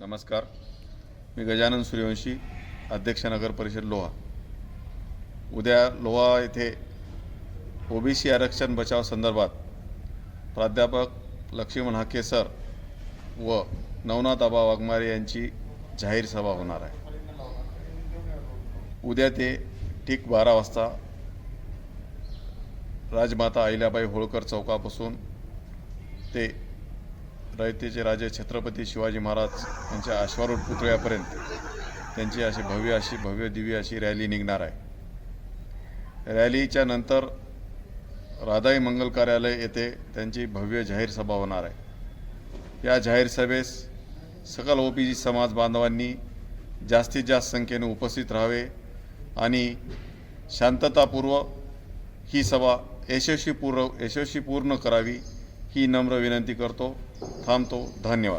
नमस्कार. मी गजानन सूर्यवंशी अध्यक्ष नगर परिषद लोहा. उद्या लोहा येथे ओबीसी आरक्षण बचाव संदर्भात प्राध्यापक लक्ष्मण हाके सर व नवनाथ आबा वाघमारे यांची जाहीर सभा होणार आहे. उद्या ते ठीक बारा वाजता राजमाता अहिल्याबाई होळकर चौकापासून ते रयतेचे राजे छत्रपती शिवाजी महाराज यांच्या अश्वारूढ पुतळ्यापर्यंत त्यांची अशी भव्य अशी भव्य दिव्य अशी रॅली निघणार आहे. रॅलीच्या नंतर राधाई मंगल कार्यालय येथे त्यांची भव्य जाहीर सभा होणार आहे. या जाहीर सभेस सकल ओबीसी समाज बांधवांनी जास्तीत जास्त संख्येने उपस्थित राहावे आणि शांततापूर्व ही सभा यशस्वीपूर्व यशस्वी पूर्ण करावी ही नम्र विनंती करतो. थांबतो धन्यवाद